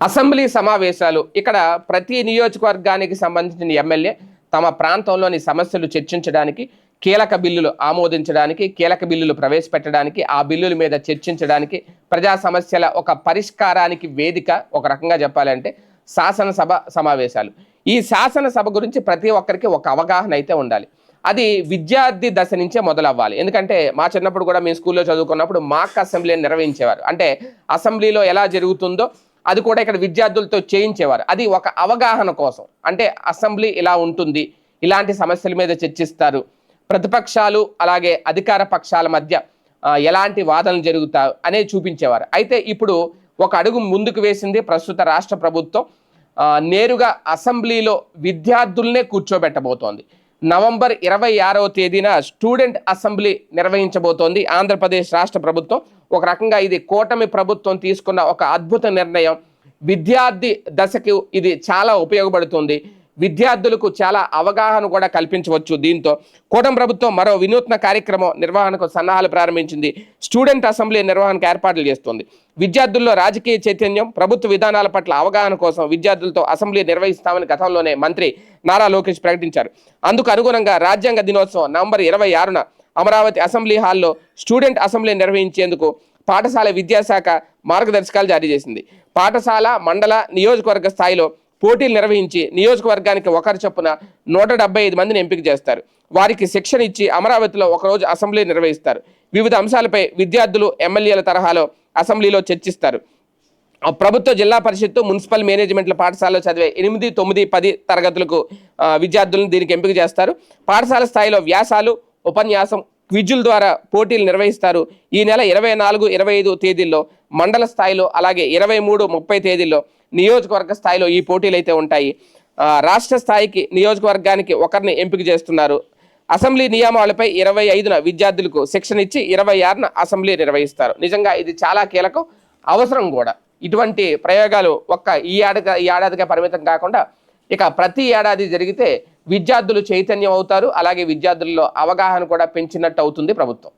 Assembly సమావేశాలు. ఇక్కడ ప్రతి నియోజకవర్గానికి సంబంధించిన ఎమ్మెల్యే తమ ప్రాంతంలోని సమస్యలు చర్చించడానికి కీలక బిల్లులు ఆమోదించడానికి కీలక బిల్లులు ప్రవేశపెట్టడానికి ఆ బిల్లుల మీద చర్చించడానికి ప్రజా సమస్యల ఒక పరిష్కారానికి వేదిక ఒక రకంగా చెప్పాలంటే శాసనసభ సమావేశాలు. ఈ శాసనసభ గురించి ప్రతి ఒక్కరికి ఒక అవగాహన అయితే ఉండాలి. అది విద్యార్థి దశ నుంచే మొదలవ్వాలి. ఎందుకంటే మా చిన్నప్పుడు కూడా మేము స్కూల్లో చదువుకున్నప్పుడు మాక్ అసెంబ్లీని నిర్వహించేవారు. అంటే అసెంబ్లీలో ఎలా జరుగుతుందో అది కూడా ఇక్కడ విద్యార్థులతో చేయించేవారు. అది ఒక అవగాహన కోసం. అంటే అసెంబ్లీ ఇలా ఉంటుంది ఇలాంటి సమస్యల మీద చర్చిస్తారు. ప్రతిపక్షాలు అలాగే అధికార పక్షాల మధ్య ఎలాంటి వాదనలు జరుగుతాయి అనే చూపించేవారు. అయితే ఇప్పుడు ఒక అడుగు ముందుకు వేసింది ప్రస్తుత రాష్ట్ర ప్రభుత్వం. నేరుగా అసెంబ్లీలో విద్యార్థుల్నే కూర్చోబెట్టబోతోంది. నవంబర్ ఇరవై ఆరవ తేదీన స్టూడెంట్ అసెంబ్లీ నిర్వహించబోతోంది. ఆంధ్రప్రదేశ్ రాష్ట్ర ప్రభుత్వం ఒక రకంగా ఇది కూటమి ప్రభుత్వం తీసుకున్న ఒక అద్భుత నిర్ణయం. విద్యార్థి దశకు ఇది చాలా ఉపయోగపడుతుంది. విద్యార్థులకు చాలా అవగాహన కూడా కల్పించవచ్చు దీంతో. కూటమి ప్రభుత్వం మరో వినూత్న కార్యక్రమం నిర్వహణకు సన్నాహాలు ప్రారంభించింది. స్టూడెంట్ అసెంబ్లీ నిర్వహణకు ఏర్పాట్లు చేస్తుంది. విద్యార్థుల్లో రాజకీయ చైతన్యం ప్రభుత్వ విధానాల పట్ల అవగాహన కోసం విద్యార్థులతో అసెంబ్లీ నిర్వహిస్తామని గతంలోనే మంత్రి నారా లోకేష్ ప్రకటించారు. అందుకు అనుగుణంగా రాజ్యాంగ దినోత్సవం నవంబర్ ఇరవై ఆరున అమరావతి అసెంబ్లీ హాల్లో స్టూడెంట్ అసెంబ్లీ నిర్వహించేందుకు పాఠశాల విద్యాశాఖ మార్గదర్శకాలు జారీ చేసింది. పాఠశాల మండల నియోజకవర్గ స్థాయిలో పోటీలు నిర్వహించి నియోజకవర్గానికి ఒకరి చొప్పున నూట డెబ్బై ఐదు మందిని ఎంపిక చేస్తారు. వారికి శిక్షణ ఇచ్చి అమరావతిలో ఒకరోజు అసెంబ్లీ నిర్వహిస్తారు. వివిధ అంశాలపై విద్యార్థులు ఎమ్మెల్యేల తరహాలో అసెంబ్లీలో చర్చిస్తారు. ప్రభుత్వ జిల్లా పరిషత్తు మున్సిపల్ మేనేజ్మెంట్ల పాఠశాలలో చదివే ఎనిమిది తొమ్మిది పది తరగతులకు విద్యార్థులను దీనికి ఎంపిక చేస్తారు. పాఠశాల స్థాయిలో వ్యాసాలు ఉపన్యాసం క్విజుల ద్వారా పోటీలు నిర్వహిస్తారు. ఈ నెల ఇరవై నాలుగు ఇరవై ఐదు తేదీల్లో మండల స్థాయిలో అలాగే ఇరవై మూడు ముప్పై తేదీల్లో నియోజకవర్గ స్థాయిలో ఈ పోటీలు అయితే ఉంటాయి. రాష్ట్ర స్థాయికి నియోజకవర్గానికి ఒకరిని ఎంపిక చేస్తున్నారు. అసెంబ్లీ నియామాలపై ఇరవై ఐదున విద్యార్థులకు శిక్షణ ఇచ్చి ఇరవై ఆరున అసెంబ్లీ నిర్వహిస్తారు. నిజంగా ఇది చాలా కీలకం. అవసరం కూడా. ఇటువంటి ప్రయోగాలు ఒక్క ఈ ఏడాది ఈ ఏడాదిగా పరిమితం కాకుండా ఇక ప్రతి ఏడాది జరిగితే విద్యార్థులు చైతన్యం అవుతారు. అలాగే విద్యార్థుల్లో అవగాహన కూడా పెంచినట్టు అవుతుంది ప్రభుత్వం.